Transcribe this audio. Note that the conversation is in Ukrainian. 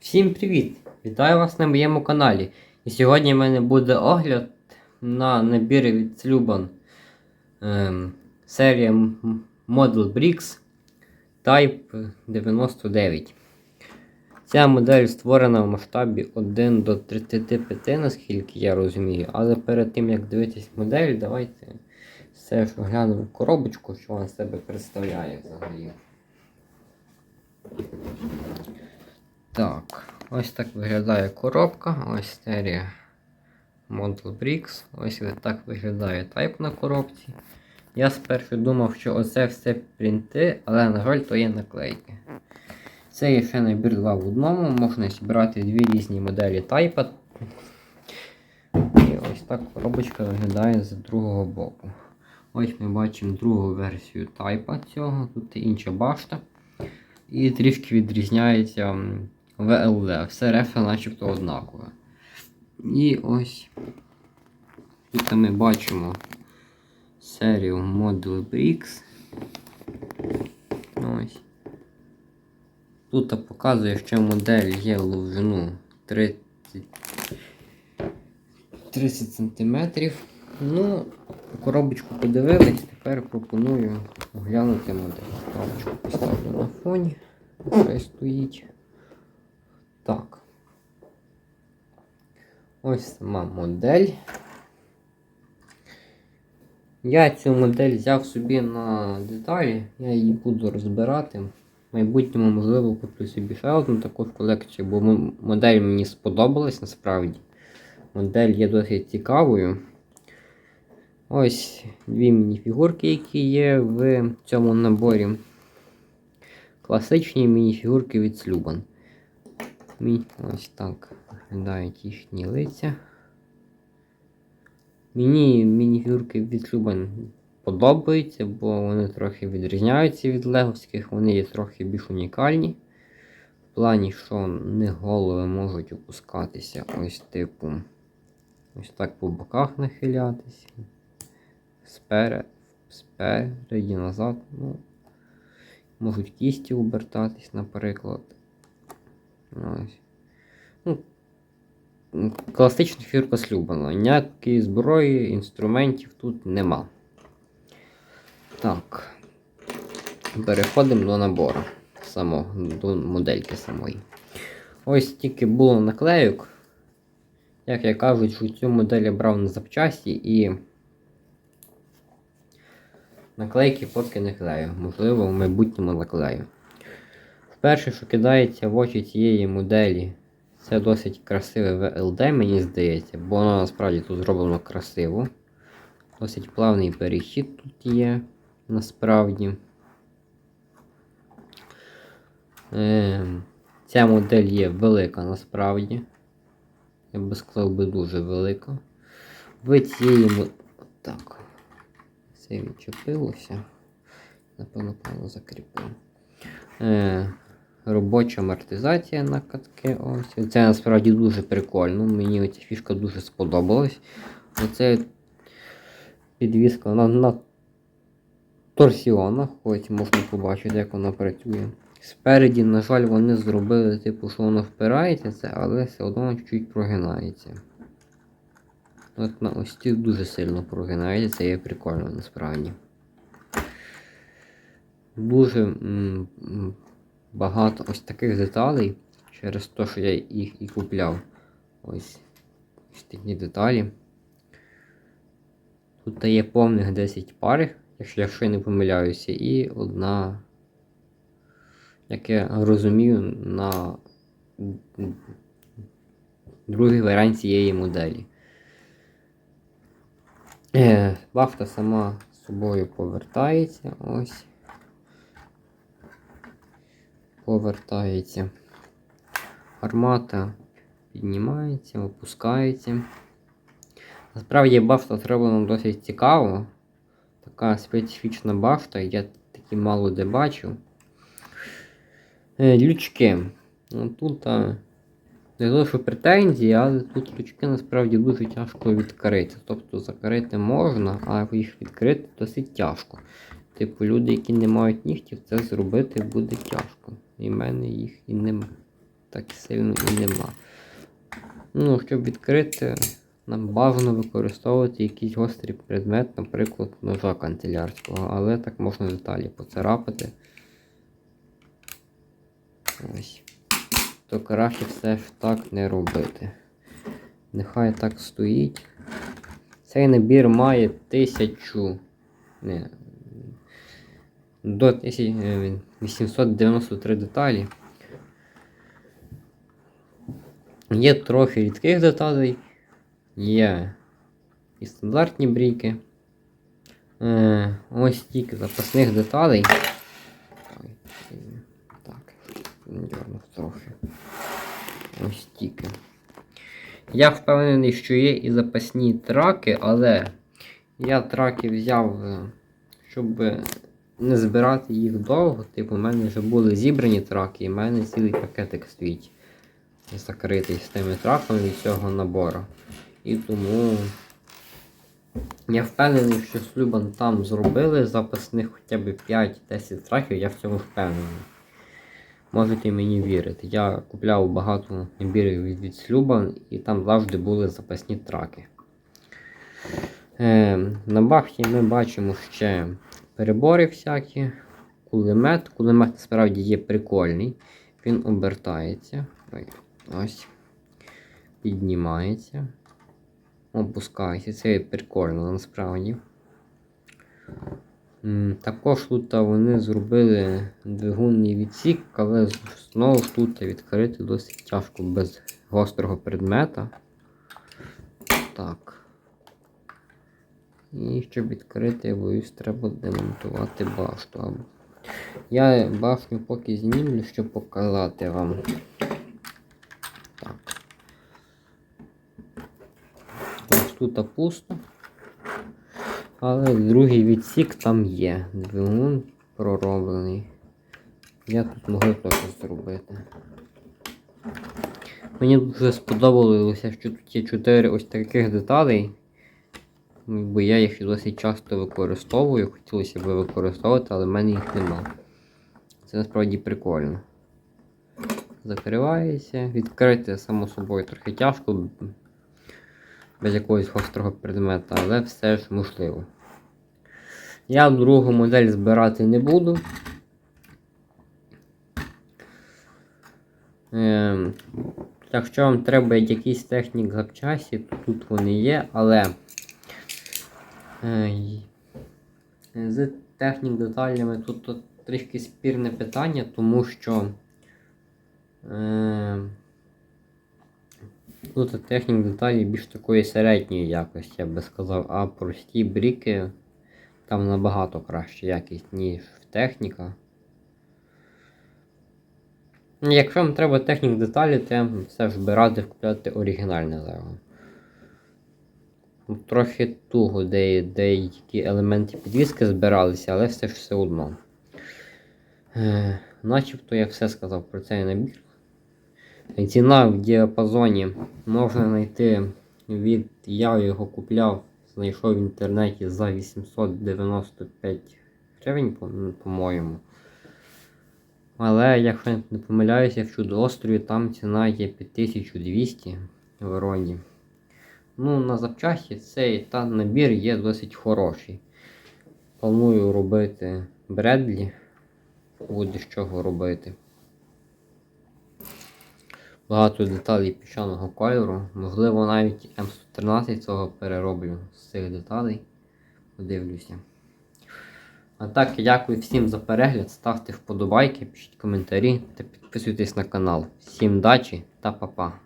Всім привіт! Вітаю вас на моєму каналі. І сьогодні в мене буде огляд на набір від Sluban ем, серія Model Bricks Type 99. Ця модель створена в масштабі 1 до 35, наскільки я розумію. Але перед тим як дивитись модель, давайте все ж оглянемо коробочку, що вона себе представляє взагалі. Так, ось так виглядає коробка, ось серія Model Bricks. Ось так виглядає тайп на коробці. Я спершу думав, що оце все принти, але, на жаль, то є наклейки. Це є ще набір 2 в одному, можна зібрати дві різні моделі тайпа. І ось так коробочка виглядає з другого боку. Ось ми бачимо другу версію тайпа цього, тут інша башта. І трішки відрізняється VLD. Все решта начебто однакове. І ось тут ми бачимо серію Model Bricks. Ось. Тут показує, що модель є довжину 30 30 см. Ну, коробочку подивились, тепер пропоную оглянути модель. Коробочку поставлю на фоні. Хай стоїть. Так. Ось сама модель. Я цю модель взяв собі на деталі, я її буду розбирати. В майбутньому, можливо, куплю собі ще одну таку в колекцію, бо модель мені сподобалась насправді. Модель є досить цікавою. Ось дві мініфігурки, які є в цьому наборі. Класичні мініфігурки від Слюбан. Мі... Ось так виглядають їхні лиця. Мені мініфігурки від Слюбан подобаються, бо вони трохи відрізняються від леговських, вони є трохи більш унікальні. В плані, що не голови можуть опускатися ось типу. Ось так по боках нахилятися. Сперед, спереді назад. Ну, можуть кісті обертатись, наприклад. Ось. Ну, класична фігурка слюбана. Ніякої зброї, інструментів тут нема. Так. Переходимо до набору самого, до модельки самої. Ось тільки було наклейок. Як я кажуть, що цю модель я брав на запчасті і наклейки поки не клею. Можливо, в майбутньому наклею. Перше, що кидається в очі цієї моделі, це досить красиве VLD, мені здається, бо воно насправді тут зроблено красиво. Досить плавний перехід тут є насправді. Ем, ця модель є велика насправді. Я би сказав би дуже велика. В цієї мо- Так. Це відчепилося. Напевно, певно закріпив. Е, робоча амортизація на катки. Ось. Це насправді дуже прикольно. Мені ця фішка дуже сподобалась. Оце підвіска на, на торсіонах, ось можна побачити, як вона працює. Спереді, на жаль, вони зробили, типу, що воно впирається, це, але все одно чуть-чуть прогинається. От на ось ці дуже сильно прогинається, це є прикольно насправді. Дуже багато ось таких деталей через те, що я їх і купляв. Ось, ось такі деталі. Тут є повних 10 пар, якщо, якщо я не помиляюся, і одна, як я розумію, на другий варіант цієї моделі. Е, Бафта сама собою повертається. Ось. Повертається. Армата піднімається, опускається. Насправді бафта зроблена досить цікаво. Така специфічна бафта, я такі мало де бачив. Е, лючки. Ну, тут а, не що претензії, але тут лючки насправді дуже тяжко відкрити. Тобто закрити можна, а їх відкрити досить тяжко. Типу, люди, які не мають нігтів, це зробити буде тяжко. І в мене їх і нема. так сильно і нема. Ну, щоб відкрити, нам бажано використовувати якийсь гострий предмет, наприклад, ножа канцелярського, але так можна деталі поцарапати. Ось. То краще все ж так не робити. Нехай так стоїть. Цей набір має тисячу. Не, до 1893 деталі. Є трохи рідких деталей, є і стандартні брійки. Е, ось стільки запасних деталей. Е, Так, дернув трохи. Ось стільки. Я впевнений, що є і запасні траки, але я траки взяв, е, щоб не збирати їх довго. Типу, в мене вже були зібрані траки, і в мене цілий пакетик стоїть закритий з тими траками від цього набору. І тому я впевнений, що Слюбан там зробили запасних хоча б 5-10 траків, я в цьому впевнений. Можете мені вірити. Я купляв багато набірів від, від Слюбан і там завжди були запасні траки. Е, на бахті ми бачимо ще перебори всякі, кулемет. Кулемет насправді є прикольний. Він обертається. Ось. Піднімається. Опускається. Це прикольно насправді. Також тут вони зробили двигунний відсік, але знову ж тут відкрити досить тяжко без гострого предмета. Так. І щоб відкрити, я боюсь, треба демонтувати башту. Я башню поки знімлю, щоб показати вам. Так. Ось тут пусто. Але другий відсік там є. Двигун пророблений. Я тут могли теж зробити. Мені дуже сподобалося, що тут є 4 ось таких деталей. Бо я їх досить часто використовую, хотілося б використовувати, але в мене їх нема. Це насправді прикольно. Закривається. Відкрити, само собою, трохи тяжко без якогось гострого предмета, але все ж можливо. Я другу модель збирати не буду. Ем, якщо вам треба якийсь технік запчасті, то тут вони є, але з технік деталями тут, трішки спірне питання, тому що е, Тут технік деталі більш такої середньої якості, я би сказав, а прості бріки там набагато краща якість, ніж техніка. Якщо вам треба технік деталі, то я все ж би радив купляти оригінальне Лего. Тут Трохи туго де, деякі елементи підвіски збиралися, але все ж все одно. Е, начебто я все сказав про цей набір. Ціна в діапазоні можна знайти від. Я його купляв, знайшов в інтернеті за 895 гривень, по- по-моєму. Але, якщо не помиляюся, в чудоострові там ціна є 5200 в Вороні. Ну, на запчасті цей та набір є досить хороший. Планую робити Бредлі. Буде з чого робити. Багато деталей піщаного кольору. Можливо, навіть М113 цього перероблю з цих деталей. Подивлюся. А так, дякую всім за перегляд. Ставте вподобайки, пишіть коментарі та підписуйтесь на канал. Всім дачі та па-па.